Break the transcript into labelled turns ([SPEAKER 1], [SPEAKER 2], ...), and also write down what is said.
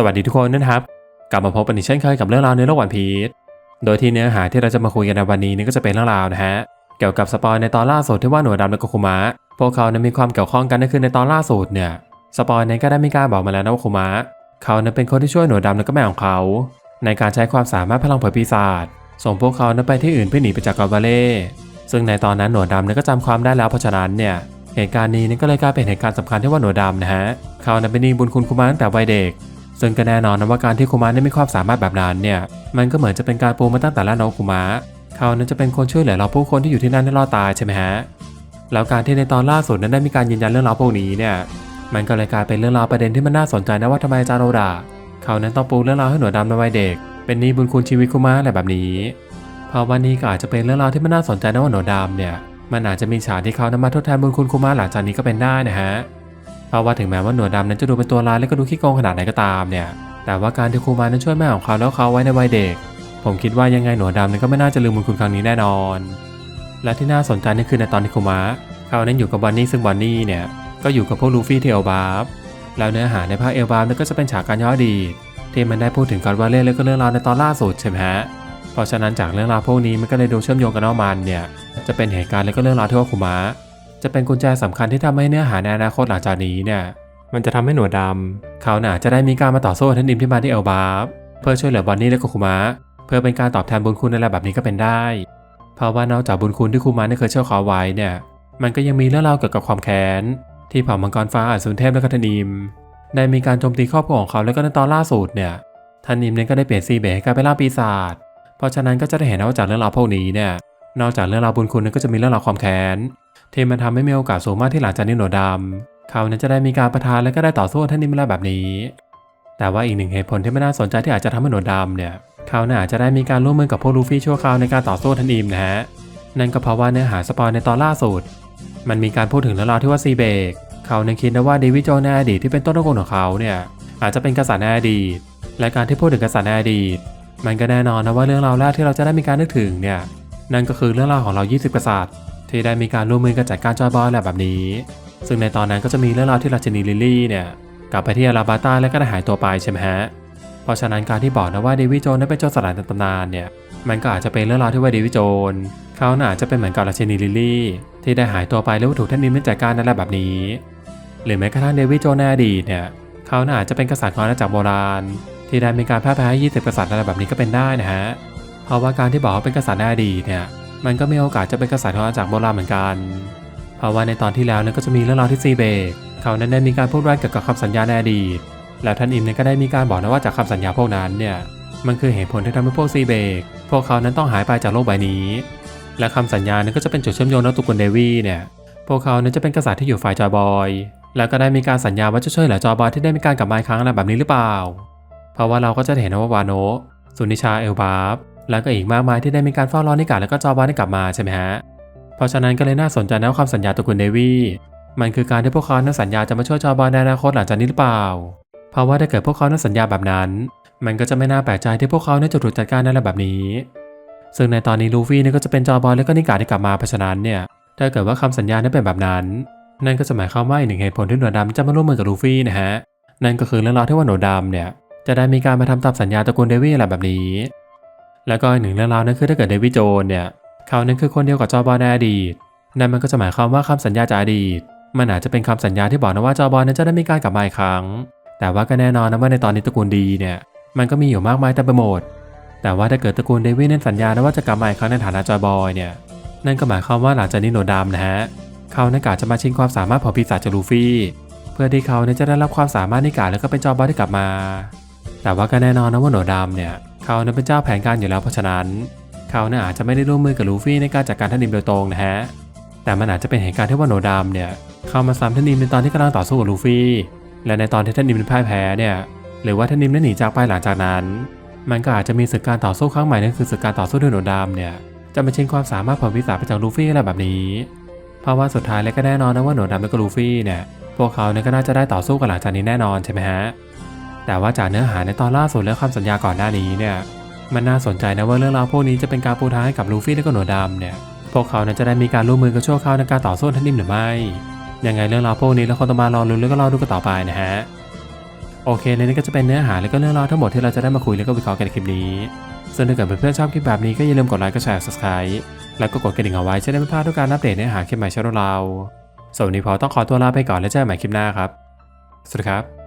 [SPEAKER 1] สวัสดีทุกคนนะครับ กลับมาพบกันอีกเช่นเคยกับเรื่องราวในโลกวันพีชโดยที่เนื้อหาที่เราจะมาคุยกันในวันนี้นี่ก็จะเป็นเรื่องราวนะฮะเกี่ยวกับสปอยในตอนล่าสุดที่ว่าหนวดดำและก็คุมะพวกเขานั้นมีความเกี่ยวข้องกันนั่นคือในตอนล่าสุดเนี่ยสปอยนั้นก็ได้มีการบอกมาแล้วนะว่าคุมะเขานั้นเป็นคนที่ช่วยหนวดดำและก็แม่ของเขา ในการใช้ความสามารถพลังเผยปีศาจส่งพวกเขานั้นไปที่อื่นเพื่อหนีไปจากกอลวาเล่ซึ่งในตอนนั้นหนวดดำนั้นก็จำความได้แล้วเพราะฉะนั้นเนี่ยเหตุการณ์นี้นี่ก็เลยกลายเป็นเหตุการณ์สำคัญที่ว่าหนวดดำนะฮะเขานั้นเป็นนีบุญคุณคุมะตั้งแต่วัยเด็ก ซึ่งก็แน่นอนนะว่าการที่คุมะได้มีความสามารถแบบนั้นเนี่ยมันก็เหมือนจะเป็นการปูมาตั้งแต่แรกน้องคุมะเขานั้นจะเป็นคนช่วยเหลือเราผู้คนที่อยู่ที่นั่นให้รอดตายใช่ไหมฮะแล้วการที่ในตอนล่าสุดนั้นได้มีการยืนยันเรื่องราวพวกนี้เนี่ยมันก็เลยกลายเป็นเรื่องราวประเด็นที่มันน่าสนใจนะว่าทำไมอาจารย์โอดาเขานั้นต้องปูเรื่องราวให้หนวดดำในวัยเด็ก เป็นนี้บุญคุณชีวิตคุมะอะไรแบบนี้เพราะวันนี้ก็อาจจะเป็นเรื่องราวที่มันน่าสนใจนะว่าหนวดดำเนี่ยมันอาจจะมีฉากที่เขานำมาทดแทนบุญคุณคุมะหลังจากนี้ก็เป็นได้นะฮะ เพราะว่าถึงแม้ว่าหนวดดำนั้นจะดูเป็นตัวร้ายและก็ดูขี้โกงขนาดไหนก็ตามเนี่ย แต่ว่าการที่คุมะนั้นช่วยแม่ของเขาแล้วเขาไว้ในวัยเด็ก ผมคิดว่ายังไงหนวดดำนั้นก็ไม่น่าจะลืมบุญคุณครั้งนี้แน่นอน และที่น่าสนใจนั่คือในตอนที่คุมะเขานั้นอยู่กับบอนนี่ซึ่งบอนนี่เนี่ยก็อยู่กับพวกลูฟี่ที่เอลบาร์ฟแล้วเนื้อหาในภาคเอลบาร์ฟนั้นก็จะเป็นฉากการย้อนอดีตที่มันได้พูดถึงการวาเล่และก็เรื่องราวในตอนล่าสุดใช่ไหมฮะเพราะฉะนั้นจากเรื่องราวพวกนี้มันก็เลยดูเชื่อมโยงกันว่ามันเนี่ยจะเป็นเหตุการณ์และก็เรื่องราวที่ว่าคุมะ จะเป็นกุญแจสำคัญที่ทำให้เนื้อหาในอนาคตหลังจากนี้เนี่ยมันจะทำให้หนวดดำเขาหน่ะจะได้มีการมาต่อสู้กับท่านอิมที่มาที่เอลบาฟเพื่อช่วยเหลือบอนนี่และก็คุมะเพื่อเป็นการตอบแทนบุญคุณอะไรแบบนี้ก็เป็นได้ เพราะว่านอกจากบุญคุณที่คุมะได้เคยเชื่อขอไว้เนี่ยมันก็ยังมีเรื่องราวเกี่ยวกับความแค้นที่เผ่ามังกรฟ้าอาสูรเทพและก็ทนิมได้มีการโจมตีครอบครัวของเขาแล้วก็ในตอนล่าสุดเนี่ยทนิมเนี่ยก็ได้เปลี่ยนซีเบะให้กลายเป็นล่าปีศาจเพราะฉะนั้นก็จะได้เห็นว่าจากเรื่องราวพวกนี้เนี่ยนอกจากเรื่องราวบุญคุณนั้นก็จะมีเรื่องราวความแค้น เทมันทำให้มีโอกาสสูงมากที่หลังจากนี้หนวดดำเขานั้นจะได้มีการประทานและก็ได้ต่อสู้กับทนิมอะไรแบบนี้ แต่ว่าอีกหนึ่งเหตุผลที่ไม่น่าสนใจที่อาจจะทำให้หนวดดำเนี่ยเขาน่าจะได้มีการร่วมมือกับพวกลูฟี่ชั่วคราวในการต่อสู้กับทนิมนะฮะ นั่นก็เพราะว่าเนื้อหาสปอยในตอนล่าสุด มันมีการพูดถึงเรื่องราวที่ว่าซีเบกเขาเนี่ยคิดนะว่าเดวิดโจในอดีตที่เป็นต้นตระกูลของเขาเนี่ยอาจจะเป็นกษัตริย์ในอดีต และการที่พูดถึงกษัตริย์ในอดีต มันก็แน่นอนนะว่าเรื่องราวแรกที่เราจะได้มีการนึกถึงเนี่ยนั่นก็คือเรื่องราวของเรา 20 กษัตริย์ ที่ได้มีการร่วมมือกันจัดการจอยบอยแหละแบบนี้ ซึ่งในตอนนั้นก็จะมีเรื่องราวที่ราชินีลิลลี่เนี่ยกลับไปที่อาราบาต้าและก็ได้หายตัวไปใช่ไหมฮะ เพราะฉะนั้นการที่บอกนะว่าเดวิโจนนั้นเป็นโจรสลัดในตำนานเนี่ยมันก็อาจจะเป็นเรื่องราวที่ว่าเดวิโจนเขาน่าจะเป็นเหมือนกับราชินีลิลลี่ที่ได้หายตัวไปแล้วถูกท่านนิมได้จัดการนั่นแหละแบบนี้ หรือแม้กระทั่งเดวิโจนในอดีตเนี่ยเขาน่าจะเป็นกษัตริย์ของอาณาจักรโบราณ ที่ได้มีการแพร่แพร่ให้20กษัตริย์อะไรแบบนี้ก็เป็นได้นะฮะ เพราะว่าการที่บอกว่าเป็นกษัตริย์ในอดีตเนี่ย มันก็มีโอกาสจะเป็นกษัตริย์ของอาณาจักรโบราณเหมือนกัน เพราะว่าในตอนที่แล้วนั้นก็จะมีเรื่องราวที่ซีเบกเขานั้นได้มีการพูดไว้เกี่ยวกับคำสัญญาในอดีต แล้วท่านอิมเนี่ยก็ได้มีการบอกนะว่าจากคำสัญญาพวกนั้นเนี่ย มันคือเหตุผลที่ทำให้พวกซีเบกพวกเขานั้นต้องหายไปจากโลกใบนี้ และคำสัญญานั้นก็จะเป็นจุดเชื่อมโยงระหว่างตุกุลเดวีเนี่ย พวกเขานั้นจะเป็นกษัตริย์ที่อยู่ฝ่ายจอยบอย แล้วก็ได้มีการสัญญาว่าจะช่วยเหลือจอยบอยที่ได้มีการกลับมาอีกครั้งอะไรแบบนี้หรือเปล่า เพราะว่าเราก็จะเห็นว่าวาโนสุนิชาเอลบาฟ แล้วก็อีกมากมายที่ได้มีการเฝ้ารอนิกาแล้วก็จอบอยได้กลับมาใช่ไหมฮะ เพราะฉะนั้นก็เลยน่าสนใจนะว่าคำสัญญาตระกูลเดวี่มันคือการที่พวกเขานั้นสัญญาจะมาช่วยจอบอยในอนาคตหลังจากนี้หรือเปล่า เพราะว่าถ้าเกิดพวกเขานั้นสัญญาแบบนั้น มันก็จะไม่น่าแปลกใจที่พวกเขาเนี่ยจะถูกจัดการในอะไรแบบนี้ ซึ่งในตอนนี้ลูฟี่เนี่ยก็จะเป็นจอบอยแล้วก็นิกาที่กลับมาเพราะฉะนั้นเนี่ยถ้าเกิดว่าคำสัญญานั้นเป็นแบบนั้น นั่นก็จะหมายความว่าอีกหนึ่งเหตุผลที่หนวดดำจะมาร่วมมือกับลูฟี่นะฮะนั่นก็คือเรื่องราวที่ว่าหนวดดำเนี่ยจะได้มีการมาทำตามสัญญาตระกูลเดวี่อะไรแบบนี้ แล้วก็หนึ่งเรื่องราวนั่นคือถ้าเกิดเดวิดโจนเนี่ยเขานั้นคือคนเดียวกับจอบอยในอดีตนั่นมันก็จะหมายความว่าคำสัญญาจากอดีต มันอาจจะเป็นคำสัญญาที่บอกนะว่าจอบอยนั้นจะได้มีการกลับมาอีกครั้ง แต่ว่าก็แน่นอนนะว่าในตอนนี้ตระกูลดีเนี่ยมันก็มีอยู่มากมายเต็มไปหมดแต่ว่าถ้าเกิดตระกูลเดวิดนั้นสัญญานะว่าจะกลับมาอีกครั้งในฐานะจอยบอยเนี่ยนั่นก็หมายความว่าหลังจากนี้โนดามนะฮะเขาในกาจะมาชิงความสามารถของปีศาจจากลูฟี่ เพื่อที่เขาเนี่ยจะได้รับความสามารถในกาแล้วก็เป็นจอบอยที่กลับมา แต่ว่าก็แน่นอนนะว่าโนดามเนี่ย เขาเนี่ยเป็นเจ้าแผนการอยู่แล้วเพราะฉะนั้น เขาเนี่ยอาจจะไม่ได้ร่วมมือกับลูฟี่ในการจัดการท่านนิมโดยตรงนะฮะ แต่มันอาจจะเป็นเหตุการณ์ที่ว่าโนดามเนี่ยเข้ามาซ้ำท่านนิมในตอนที่กำลังต่อสู้กับลูฟี่ และในตอนที่ท่านนิมเป็นพ่ายแพ้เนี่ยหรือว่าท่านนิมได้หนีจากไปหลังจากนั้น มันก็อาจจะมีศึกการต่อสู้ครั้งใหม่นั่นคือศึกการต่อสู้ด้วยโนดามเนี่ยจะมาชิงความสามารถของวิสาไปจากลูฟี่อะไรแบบนี้ เพราะว่าสุดท้ายแล้วก็แน่นอนนะว่าโนดามและก็ลูฟี่เนี่ยพวกเขาเนี่ยก็น่าจะได้ต่อสู้กันหลังจากนี้แน่นอนใช่ไหมฮะ แต่ว่าจากเนื้อหาในตอนล่าสุดและคำสัญญาก่อนหน้านี้เนี่ย มันน่าสนใจนะว่าเรื่องราวพวกนี้จะเป็นการปูทางให้กับลูฟี่และก็หนวดดำเนี่ย พวกเขาจะได้มีการร่วมมือกันชั่วคราวในการต่อสู้ทันนิมหรือไม่ ยังไงเรื่องราวพวกนี้แล้วคนต้องมารอลุ้นแล้วก็รอดูกันต่อไปนะฮะ โอเคเลยนี่ก็จะเป็นเนื้อหาและก็เรื่องราวทั้งหมดที่เราจะได้มาคุยแล้วก็วิเคราะห์กันในคลิปนี้ ส่วนถ้าเกิดเพื่อนๆชอบคลิปแบบนี้ก็อย่าลืมกดไลค์ กดแชร์ subscribe แล้วก็กดกระดิ่งเอาไว้จะได้ไม่พลาดทุกการอัปเดตเนื้อหาคลิปใหม่ช่องเราส่วนนนี้พอต้องขอตัวลาไปก่อนแล้วเจอกันใหม่คลิปหน้าครับ สวัสดีครับ